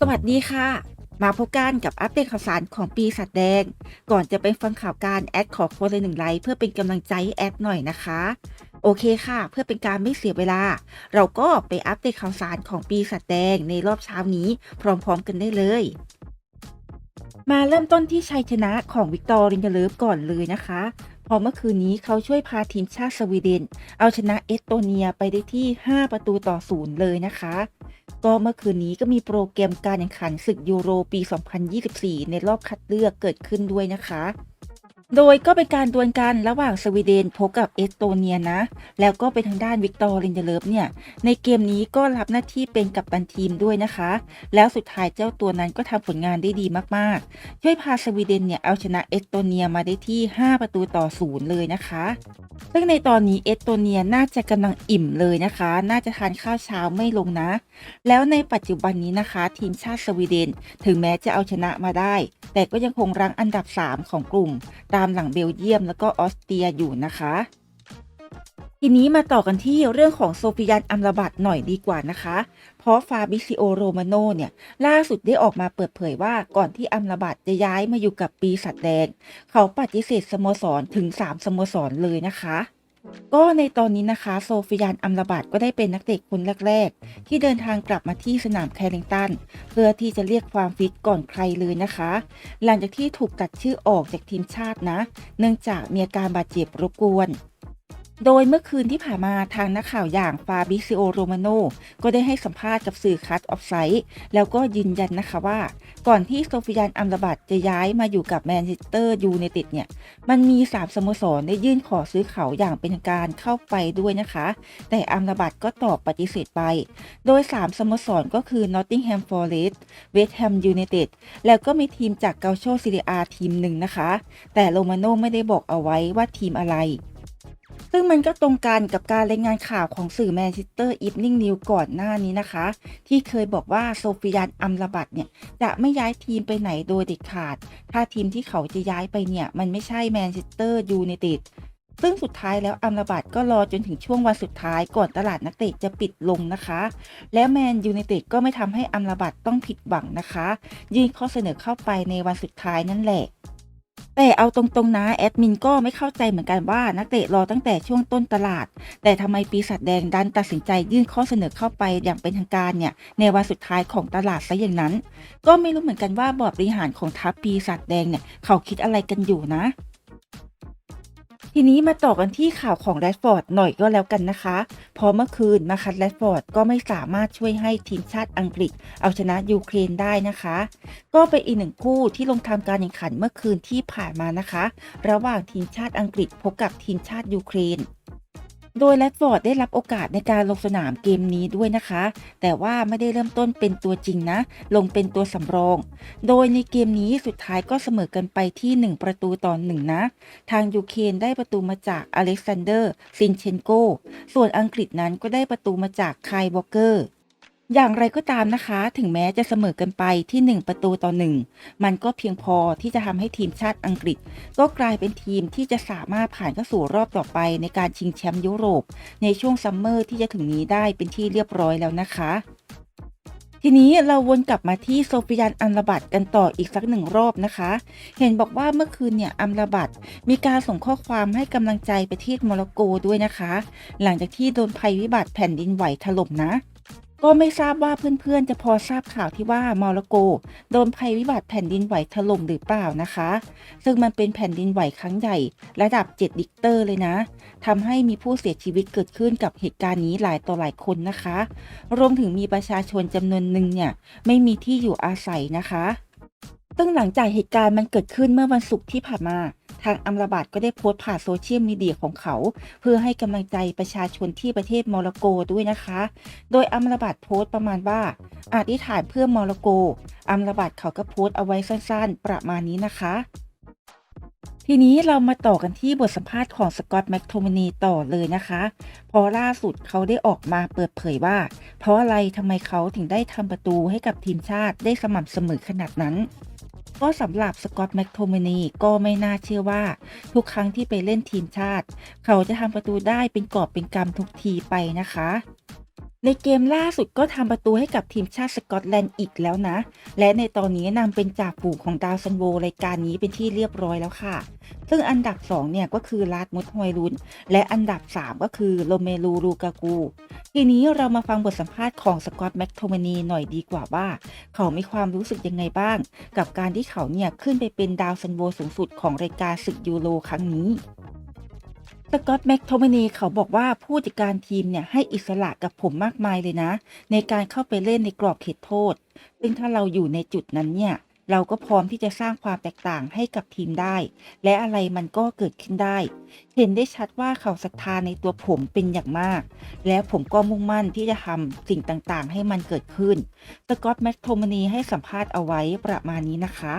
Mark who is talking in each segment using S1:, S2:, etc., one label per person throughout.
S1: สวัสดีค่ะ มาพบกันกับอัปเดตข่าวสารของปีศาจแดง ก่อนจะไปฟังข่าวการแอดขอคนละหนึ่งไลค์เพื่อเป็นกำลังใจแอดหน่อยนะคะ โอเคค่ะ เพื่อเป็นการไม่เสียเวลา เราก็ไปอัปเดตข่าวสารของปีศาจแดงในรอบเช้านี้พร้อมๆกันได้เลย มาเริ่มต้นที่ชัยชนะของวิกตอร์ลินเดเลฟก่อนเลยนะคะพอเมื่อคืนนี้เขาช่วยพาทีมชาติสวีเดน เอาชนะเอสโตเนียไปได้ที่ 5 ประตูต่อศูนย์เลยนะคะ ก็เมื่อคืนนี้ก็มีโปรแกรมการแข่งขันศึกยูโรปี 2024 ในรอบคัดเลือกเกิดขึ้นด้วยนะคะ โดยก็เป็นการดวลกันระหว่างสวีเดนพบกับเอสโตเนียนะ แล้วก็เป็นทางด้านวิกตอร์ลินเดเลฟเนี่ย ในเกมนี้ก็รับหน้าที่เป็นกัปตันทีมด้วยนะคะ แล้วสุดท้ายเจ้าตัวนั้นก็ทำผลงานได้ดีมากๆ ช่วยพาสวีเดนเนี่ยเอาชนะเอสโตเนียมาได้ที่ 5 ประตูต่อศูนย์เลยนะคะ ซึ่งในตอนนี้เอสโตเนียน่าจะกำลังอิ่มเลยนะคะ น่าจะทานข้าวเช้าไม่ลงนะ แล้วในปัจจุบันนี้นะคะ ทีมชาติสวีเดน ถึงแม้จะเอาชนะมาได้ แต่ก็ยังคงรั้งอันดับ 3 ของกลุ่มตามหลังเบลเยียมแล้วก็ออสเตรียอยู่นะคะ ทีนี้มาต่อกันที่เรื่องของโซฟิยันอัมราบัตหน่อยดีกว่านะคะ เพราะฟาบิซิโอโรมาโนเนี่ยล่าสุดได้ออกมาเปิดเผยว่าก่อนที่อัมราบัตจะย้ายมาอยู่กับปีศาจแดง เขาปฏิเสธสโมสรถึง 3 สโมสรเลยนะคะ ก็ในตอนนี้นะคะ โซฟิยานอัมรบัตก็ได้เป็นนักเตะคนแรก ๆ ที่เดินทางกลับมาที่สนามแคริงตัน เพื่อที่จะเรียกความฟิตก่อนใครเลยนะคะ หลังจากที่ถูกตัดชื่อออกจากทีมชาตินะ เนื่องจากมีอาการบาดเจ็บรบกวน โดยเมื่อคืนที่ผ่านมาทางนักข่าวอย่างฟาบิซิโอโรมาโนก็ได้ให้สัมภาษณ์กับสื่อคัตออฟไซด์แล้วก็ยืนยันนะคะว่า ก่อนที่โซฟิยานอัมรบัตจะย้ายมาอยู่กับแมนเชสเตอร์ยูไนเต็ดเนี่ย มันมี3สโมสรได้ยื่นขอซื้อเขาอย่างเป็นการเข้าไปด้วยนะคะ แต่อัมรบัตก็ตอบปฏิเสธไป โดย 3 สโมสรก็คือ Nottingham Forest West Ham United แล้วก็มีทีมจากเกาโชซีเรียทีมหนึ่งนะคะ แต่โรมาโน่ไม่ได้บอกเอาไว้ว่าทีมอะไร ซึ่งมันก็ตรงกันกับการรายงานข่าวของสื่อแมนเชสเตอร์อีฟนิ่งนิวก่อนหน้านี้นะคะ ที่เคยบอกว่าโซฟิยานอัมราบัตเนี่ย จะไม่ย้ายทีมไปไหนโดยเด็ดขาด ถ้าทีมที่เขาจะย้ายไปเนี่ย มันไม่ใช่แมนเชสเตอร์ยูไนเต็ดซึ่งสุดท้ายแล้วอัมราบัตก็รอจนถึงช่วงวันสุดท้ายก่อนตลาดนักเตะจะปิดลงนะคะ และแมนยูไนเต็ดก็ไม่ทำให้อัมราบัตต้องผิดหวังนะคะ ยื่นข้อเสนอเข้าไปในวันสุดท้ายนั่นแหละ แต่เอาตรงๆนะแอดมินก็ไม่เข้าใจเหมือนกันว่านักเตะรอตั้งแต่ช่วงต้นตลาด แต่ทำไมปีศาจแดงดันตัดสินใจยื่นข้อเสนอเข้าไปอย่างเป็นทางการเนี่ยในวันสุดท้ายของตลาดซะอย่างนั้น ก็ไม่รู้เหมือนกันว่าบอร์ดบริหารของทัพปีศาจแดงเนี่ยเขาคิดอะไรกันอยู่นะ ทีนี้มาต่อกันที่ข่าวของแรดฟอร์ดหน่อยก็แล้วกันนะคะเพราะเมื่อคืนมาคัดแรดฟอร์ดก็ไม่สามารถช่วยให้ทีมชาติอังกฤษ เอาชนะยูเครนได้นะคะ ก็เป็นอีกหนึ่งคู่ที่ลงทำการแข่งขันเมื่อคืนที่ผ่านมานะคะ ระหว่างทีมชาติอังกฤษพบกับทีมชาติยูเครน โดยแรดฟอร์ดได้รับโอกาสในการลงสนามเกมนี้ด้วยนะคะ แต่ว่าไม่ได้เริ่มต้นเป็นตัวจริงนะ ลงเป็นตัวสำรอง โดยในเกมนี้สุดท้ายก็เสมอกันไปที่ 1 ประตูต่อหนึ่งนะ ทางยูเครนได้ประตูมาจากอเล็กซานเดอร์ซินเชนโก ส่วนอังกฤษนั้นก็ได้ประตูมาจากไคลบ็อกเกอร์ อย่างไรก็ตามนะคะ ถึงแม้จะเสมอกันไปที่ 1 ประตูต่อ 1 มันก็เพียงพอที่จะทำให้ทีมชาติอังกฤษ ก็กลายเป็นทีมที่จะสามารถผ่านเข้าสู่รอบต่อไปในการชิงแชมป์ยุโรป ในช่วงซัมเมอร์ที่จะถึงนี้ได้เป็นที่เรียบร้อยแล้วนะคะทีนี้เราวนกลับมาที่โซฟิยานอัมรบัตกันต่ออีกสักหนึ่งรอบนะคะ เห็นบอกว่าเมื่อคืนเนี่ยอัมรบัตมีการส่งข้อความให้กำลังใจไประเทศโมร็อกโกด้วยนะคะ หลังจากที่โดนภัยพิบัติแผ่นดินไหวถล่มนะ ก็ไม่ทราบว่าเพื่อนๆ จะพอทราบข่าวที่ว่าโมร็อกโก โดนภัยวิบัติแผ่นดินไหวถล่มหรือเปล่านะคะ ซึ่งมันเป็นแผ่นดินไหวครั้งใหญ่ ระดับ 7 ดิกเตอร์เลยนะทำให้มีผู้เสียชีวิตเกิดขึ้นกับเหตุการณ์นี้หลายต่อหลายคนนะคะ รวมถึงมีประชาชนจำนวนหนึ่งเนี่ยไม่มีที่อยู่อาศัยนะคะ ซึ่งหลังจากเหตุการณ์มันเกิดขึ้นเมื่อวันศุกร์ที่ผ่านมา ทางอัมราบัตก็ได้โพสต์ผ่านโซเชียลมีเดียของเขา เพื่อให้กำลังใจประชาชนที่ประเทศโมร็อกโกด้วยนะคะ โดยอัมราบัตโพสต์ประมาณว่าอธิษฐานเพื่อโมร็อกโกอัมราบัตเขาก็โพสต์เอาไว้สั้นๆ ประมาณนี้นะคะทีนี้เรามาต่อกันที่บทสัมภาษณ์ของสกอตต์แมคโทมินีต่อเลยนะคะพราะล่าสุดเขาได้ออกมาเปิดเผยว่า เพราะอะไรทำไมเขาถึงได้ทำประตูให้กับทีมชาติได้สม่ำเสมอขนาดนั้น ก็สำหรับสกอตแมคโทมินีก็ไม่น่าเชื่อว่า ทุกครั้งที่ไปเล่นทีมชาติ เขาจะทำประตูได้เป็นกอบเป็นกำทุกทีไปนะคะ ในเกมล่าสุดก็ทำประตูให้กับทีมชาติสกอตแลนด์อีกแล้วนะ และในตอนนี้นำเป็นจ่าฝูงของดาวซันโวรายการนี้เป็นที่เรียบร้อยแล้วค่ะ ซึ่งอันดับ 2 เนี่ยก็คือลาดมุดฮอยลุน และอันดับ 3 ก็คือโรเมลูลูกากู ทีนี้เรามาฟังบทสัมภาษณ์ของสกอตแม็กโทมานีหน่อยดีกว่าว่า เขามีความรู้สึกยังไงบ้าง กับการที่เขาเนี่ยขึ้นไปเป็นดาวซันโวสูงสุดของรายการศึกยูโรครั้งนี้ สกอตแม็กโทมานีเขาบอกว่าผู้จัดการทีมเนี่ยให้อิสระกับผมมากมายเลยนะ ในการเข้าไปเล่นในกรอบเขตโทษ ซึ่งถ้าเราอยู่ในจุดนั้นเนี่ย เราก็พร้อมที่จะสร้างความแตกต่างให้กับทีมได้ และอะไรมันก็เกิดขึ้นได้ เห็นได้ชัดว่าเขาศรัทธาในตัวผมเป็นอย่างมาก และผมก็มุ่งมั่นที่จะทำสิ่งต่างๆ ให้มันเกิดขึ้นสกอตแม็กโทมานีให้สัมภาษณ์เอาไว้ประมาณนี้นะคะ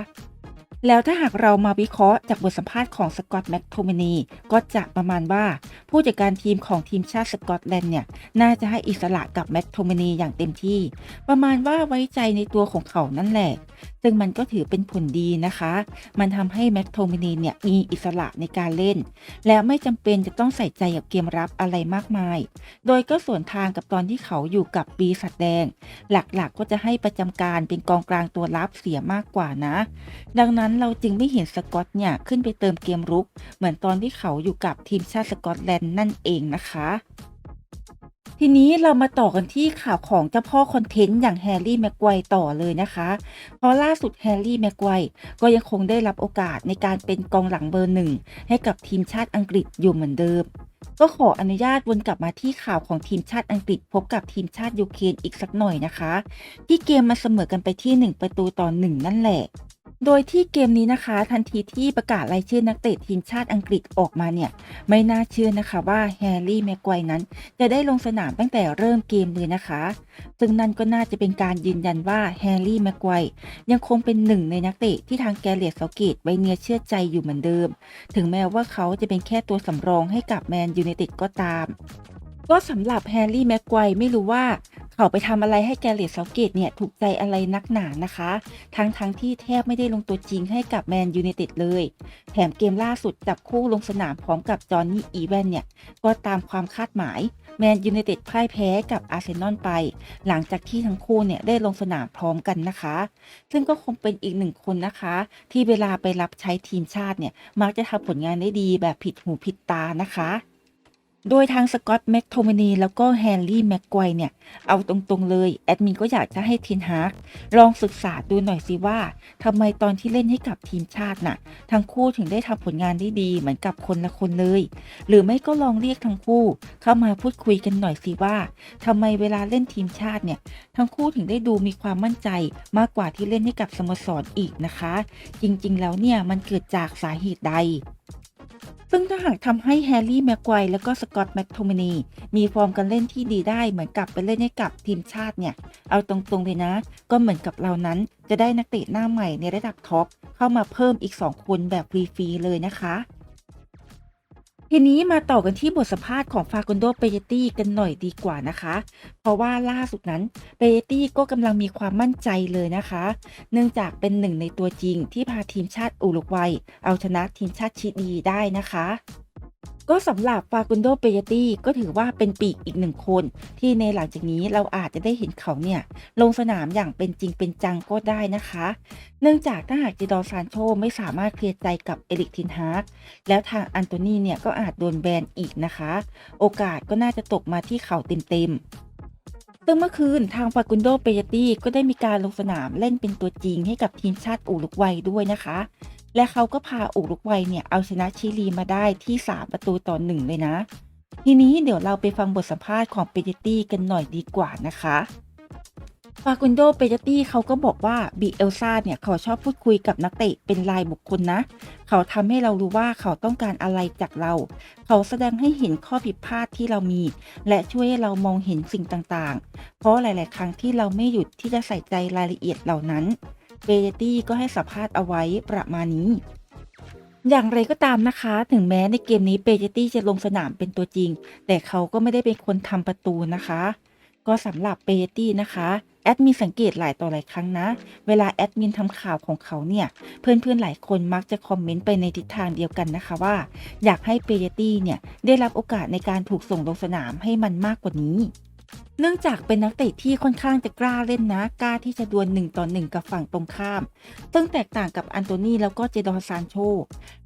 S1: แล้วถ้าหากเรามาวิเคราะห์จากบทสัมภาษณ์ของสกอตแม็กโทมนีก็จะประมาณว่า ผู้จัดการทีมของทีมชาติสกอตแลนด์เนี่ย น่าจะให้อิสระกับแม็กโทมนีอย่างเต็มที่ ประมาณว่าไว้ใจในตัวของเขานั่นแหละ ซึ่งมันก็ถือเป็นผลดีนะคะ มันทำให้แม็กโทมานีเนี่ยมีอิสระในการเล่น และไม่จำเป็นจะต้องใส่ใจกับเกมรับอะไรมากมาย โดยก็ส่วนทางกับตอนที่เขาอยู่กับปีศาจแดง หลักๆก็จะให้ประจำการเป็นกองกลางตัวรับเสียมากกว่านะ ดังนั้นเราจึงไม่เห็นสกอตเนี่ยขึ้นไปเติมเกมรุก เหมือนตอนที่เขาอยู่กับทีมชาติสกอตแลนด์นั่นเองนะคะ ทีนี้เรามาต่อกันที่ข่าวของเจ้าพ่อคอนเทนต์อย่างแฮร์รี่แม็กไกวต่อเลยนะคะ เพราะล่าสุดแฮร์รี่แม็กไกวก็ยังคงได้รับโอกาสในการเป็นกองหลังเบอร์หนึ่งให้กับทีมชาติอังกฤษอยู่เหมือนเดิม ก็ขออนุญาตวนกลับมาที่ข่าวของทีมชาติอังกฤษพบกับทีมชาติยูเครนอีกสักหน่อยนะคะ ที่เกมมาเสมอกันไปที่ 1 ประตูต่อ1นั่นแหละ โดยที่เกมนี้นะคะทันทีที่ประกาศรายชื่อนักเตะทีมชาติอังกฤษออกมาเนี่ย ไม่น่าเชื่อนะคะว่าแฮร์รี่แม็กไกวนั้น จะได้ลงสนามตั้งแต่เริ่มเกมเลยนะคะ ซึ่งนั่นก็น่าจะเป็นการยืนยันว่าแฮร์รี่แม็กไกว์ยังคงเป็นหนึ่งในนักเตะที่ทางแกเลียสเซาเกตไว้เนื้อเชื่อใจอยู่เหมือนเดิม ถึงแม้ว่าเขาจะเป็นแค่ตัวสำรองให้กับแมนยูไนเต็ดก็ตาม ก็สำหรับแฮร์รี่แม็กไกวไม่รู้ว่าเขาไปทำอะไรให้แกเลียสเซาเกตเนี่ยถูกใจอะไรนักหนานะคะ ทั้งทั้งที่แทบไม่ได้ลงตัวจริงให้กับแมนยูไนเต็ดเลย แถมเกมล่าสุดจับคู่ลงสนามพร้อมกับจอห์นนี่อีแวนเนี่ย ก็ตามความคาดหมายแมนยูไนเต็ดพ่ายแพ้กับอาร์เซนอลไป หลังจากที่ทั้งคู่เนี่ยได้ลงสนามพร้อมกันนะคะ ซึ่งก็คงเป็นอีกหนึ่งคนนะคะ ที่เวลาไปรับใช้ทีมชาติเนี่ยมักจะทำผลงานได้ดีแบบผิดหูผิดตานะคะ โดยทางสกอตแม็กโทมานีแล้วก็แฮร์รี่แม็กไกวเนี่ย เอาตรงๆเลย แอดมินก็อยากจะให้ทินฮาร์กลองศึกษาดูหน่อยสิว่าทำไมตอนที่เล่นให้กับทีมชาติน่ะ ทั้งคู่ถึงได้ทำผลงานได้ดีเหมือนกับคนละคนเลย หรือไม่ก็ลองเรียกทั้งคู่เข้ามาพูดคุยกันหน่อยสิว่าทำไมเวลาเล่นทีมชาติเนี่ย ทั้งคู่ถึงได้ดูมีความมั่นใจมากกว่าที่เล่นให้กับสโมสรอีกนะคะ จริงๆ แล้วเนี่ยมันเกิดจากสาเหตุใด ซึ่งถ้าหากทำให้แฮร์รี่แม็กไกวและก็สกอตแม็กโทมนีมีฟอร์มการเล่นที่ดีได้เหมือนกับไปเล่นให้กับทีมชาติเนี่ย เอาตรงๆเลยนะ ก็เหมือนกับเรานั้นจะได้นักเตะหน้าใหม่ในระดับท็อปเข้ามาเพิ่มอีก 2 คนแบบฟรีๆเลยนะคะ ทีนี้มาต่อกันที่บทสัมภาษณ์ของฟาคอนโดเปเยตี้กันหน่อยดีกว่านะคะ เพราะว่าล่าสุดนั้นเปเยตี้ก็กำลังมีความมั่นใจเลยนะคะ เนื่องจากเป็นหนึ่งในตัวจริงที่พาทีมชาติอุรุกวัย เอาชนะทีมชาติชิลีได้นะคะ ก็สำหรับฟากุนโดเปเยตี้ก็ถือว่าเป็นปีกอีกหนึ่งคน ที่ในหลังจากนี้เราอาจจะได้เห็นเขาเนี่ย ลงสนามอย่างเป็นจริงเป็นจังก็ได้นะคะ เนื่องจากถ้าหากจิดอซานโชไม่สามารถเคลียร์ใจกับเอริกทินฮากแล้วทางอันโตนีเนี่ยก็อาจโดนแบนอีกนะคะ โอกาสก็น่าจะตกมาที่เขาเต็มๆซึ่งเมื่อคืนทางฟากุนโดเปเยตี้ก็ได้มีการลงสนามเล่นเป็นตัวจริงให้กับทีมชาติอุรุกวัยด้วยนะคะ และเขาก็พาอุรุกวัยเนี่ยเอาชนะชิลีมาได้ที่ 3 ประตูต่อหนึ่งเลยนะ ทีนี้เดี๋ยวเราไปฟังบทสัมภาษณ์ของเปเยตี้กันหน่อยดีกว่านะคะฟากุนโดเปเยตี้เขาก็บอกว่าบีเอลซาเนี่ยเขาชอบพูดคุยกับนักเตะเป็นรายบุคคลนะ เขาทำให้เรารู้ว่าเขาต้องการอะไรจากเรา เขาแสดงให้เห็นข้อผิดพลาดที่เรามี และช่วยให้เรามองเห็นสิ่งต่างๆ เพราะหลาย ๆ ครั้งที่เราไม่หยุดที่จะใส่ใจรายละเอียดเหล่านั้น เปเยตี้ก็ให้สัมภาษณ์เอาไว้ประมาณนี้ อย่างไรก็ตามนะคะ ถึงแม้ในเกมนี้เปเจตี้จะลงสนามเป็นตัวจริง แต่เขาก็ไม่ได้เป็นคนทำประตูนะคะ ก็สำหรับเปเจตี้นะคะแอดมินสังเกตหลายต่อหลายครั้งนะ เวลาแอดมินทำข่าวของเขาเนี่ย เพื่อนๆหลายคนมักจะคอมเมนต์ไปในทิศทางเดียวกันนะคะว่า อยากให้เปเจตี้เนี่ย ได้รับโอกาสในการถูกส่งลงสนามให้มันมากกว่านี้ เนื่องจากเป็นนักเตะที่ค่อนข้างจะกล้าเล่นนะ กล้าที่จะดวลหนึ่งต่อหนึ่งกับฝั่งตรงข้าม ซึ่งแตกต่างกับอันโตนีแล้วก็เจดอนซานโช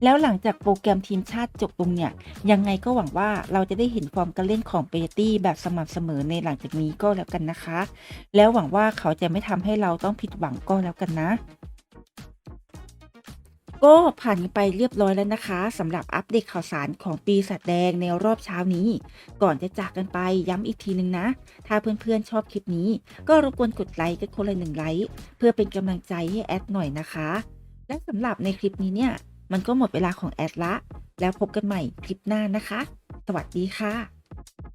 S1: แล้วหลังจากโปรแกรมทีมชาติจบลงเนี่ย ยังไงก็หวังว่าเราจะได้เห็นฟอร์มการเล่นของเปยตี้แบบสม่ำเสมอในหลังจากนี้ก็แล้วกันนะคะ แล้วหวังว่าเขาจะไม่ทำให้เราต้องผิดหวังก็แล้วกันนะ ก็ผ่านไปเรียบร้อยแล้วนะคะสำหรับอัปเดตข่าวสารของปีศาจแดงในรอบเช้านี้ ก่อนจะจากกันไปย้ำอีกทีนึงนะ ถ้าเพื่อนๆชอบคลิปนี้ ก็รบกวนกดไลค์กันคนละหนึ่งไลค์เพื่อเป็นกำลังใจให้แอดหน่อยนะคะ และสำหรับในคลิปนี้เนี่ย มันก็หมดเวลาของแอดละ แล้วพบกันใหม่คลิปหน้านะคะ สวัสดีค่ะ